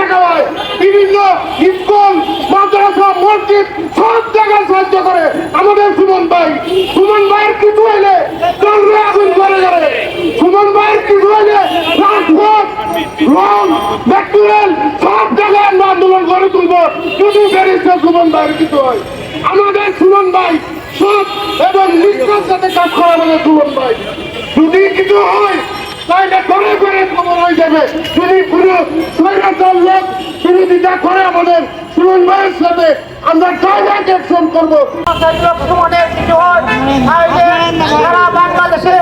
টাকা হয় বিভিন্ন স্কুল, মাদ্রাসা, মসজিদ, সব জায়গায় সাহায্য করে। আমাদের সুমন ভাই। সুমন ভাইয়ের কিছু হইলে চলবে আগুন করে যাবে সুমন ভাইয়ের কিছু হইলে রাজপথ রং ব্যাকটেরিয়াল সব জায়গায় আমরা আন্দোলন করে তুলবো। যদি ব্যারিস্টার সুমন ভাইয়ের কিছু হয়। আমাদের সুমন ভাই সব এবং নিষ্ঠার সাথে কাজ করা আমাদের সুমন ভাই। যদি কিছু হয়, তাহলে যাবে যদি পুরো স্বৈরাচার লোক বিরোধিতা করে আমাদের সুমন ভাইয়ের সাথে, আমরা ডাইরেক্ট অ্যাকশন করব। সারা বাংলাদেশে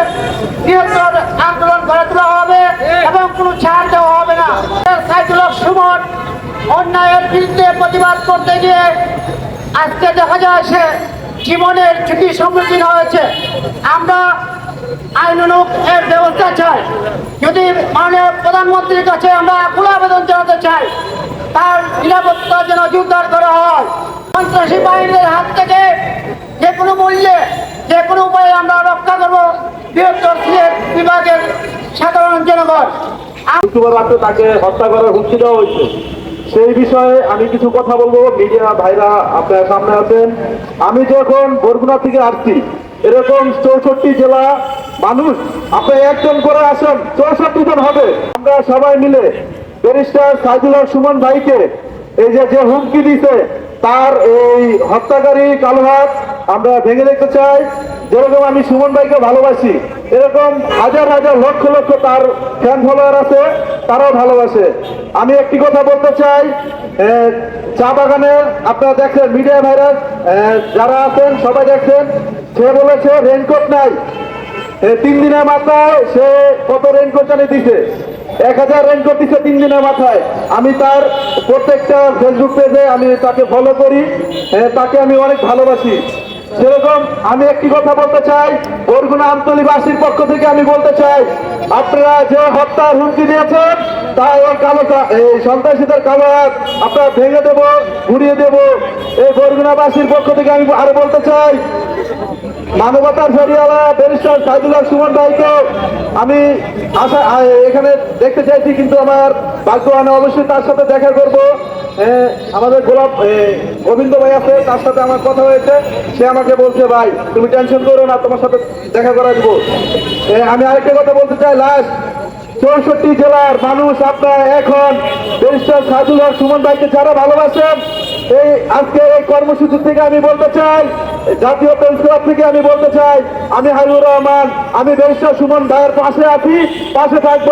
বৃহত্তর আন্দোলন গড়ে তোলা হবে এবং কোনো ছাড় দেওয়া হবে না সাইদুল সুমন অন্যায়ের বিরুদ্ধে প্রতিবাদ করতে গিয়ে আজকে দেখা যায় সে জীবনের ঝুঁকির সম্মুখীন হয়েছে। আমরা আইনানুক এর ব্যবস্থা প্রধানমন্ত্রীর কাছে আমরা আকুল আবেদন জানাতে চাই। তার নিরাপত্তা যেন জোরদার করা হয়। সন্ত্রাসী বাহিনীর হাত থেকে যে কোনো মূল্যে, যে কোনো উপায়ে আমরা রক্ষা করব বৃহত্তর বিভাগের সাধারণ জনগণ। শুক্রবার তাকে হত্যা করার হুমকি দেওয়া হয়েছে। সেই বিষয়ে আমি কিছু কথা বলব। মিডিয়া ভাইরা আপনার সামনে আছেন। আমি যখন বরগুনা থেকে আসছি এরকম চৌষট্টি জেলা মানুষ, আপনি একজন করে আসেন, চৌষট্টি জন হবে। আমরা সবাই মিলে ব্যারিস্টার সাইদুল সুমন ভাইকে, এই যে যে হুমকি দিতে তার এই হত্যাকারী কালোহাত আমরা ভেঙে দেখতে চাই। যেরকম আমি সুমন ভাইকে ভালোবাসি এরকম হাজার হাজার লক্ষ লক্ষ তার ফ্যান ফলোয়ার আছে, তারাও ভালোবাসে। আমি একটি কথা বলতে চাই চা বাগানে আপনারা দেখছেন মিডিয়া ভাইরাস যারা আছেন, সবাই দেখছেন, সে বলেছে রেনকোট নাই। তিন দিনের মাথায় সে কত রেনকোট জানি দিছে? এক হাজার রেনকোট দিছে তিন দিনের মাথায়। আমি তার প্রত্যেকটা ফেসবুক পেজে আমি তাকে ফলো করি তাকে আমি অনেক ভালোবাসি। সেরকম আমি একটি কথা বলতে চাই, বরগুনা আমতলিবাসীর পক্ষ থেকে আমি বলতে চাই, আপনারা যে হত্যার হুমকি দিয়েছেন, তা এই কালো এই সন্ত্রাসীদের কালো হাত আপনারা ভেঙে দেব, ঘুরিয়ে দেব। এই বরগুনাবাসীর পক্ষ থেকে আমি আরও বলতে চাই মানবতার ফেরিওয়ালা ব্যারিস্টার সাইদুল্লাহ সুমন ভাইকে আমি আশা এখানে দেখতে চাইছি, কিন্তু আমার ভাগ্য আমি অবশ্যই তার সাথে দেখা করব। আমাদের গোলাপ গোবিন্দ ভাই আছে, তার সাথে আমার কথা হয়েছে। সে আমাকে বলছে, ভাই, তুমি টেনশন করো না, তোমার সাথে দেখা করা আমি আরেকটা কথা বলতে চাই লাস্ট চৌষট্টি জেলার মানুষ আপনারা এখন ব্যারিস্টার হক সুমন ভাইকে যারা ভালোবাসেন, এই আজকে এই কর্মসূচি থেকে আমি বলতে চাই জাতীয় প্রেস ক্লাব থেকে আমি বলতে চাই, আমি হাইবুর রহমান, আমি ব্যারিস্টার সুমন ভাইয়ের পাশে আছি, পাশে থাকব।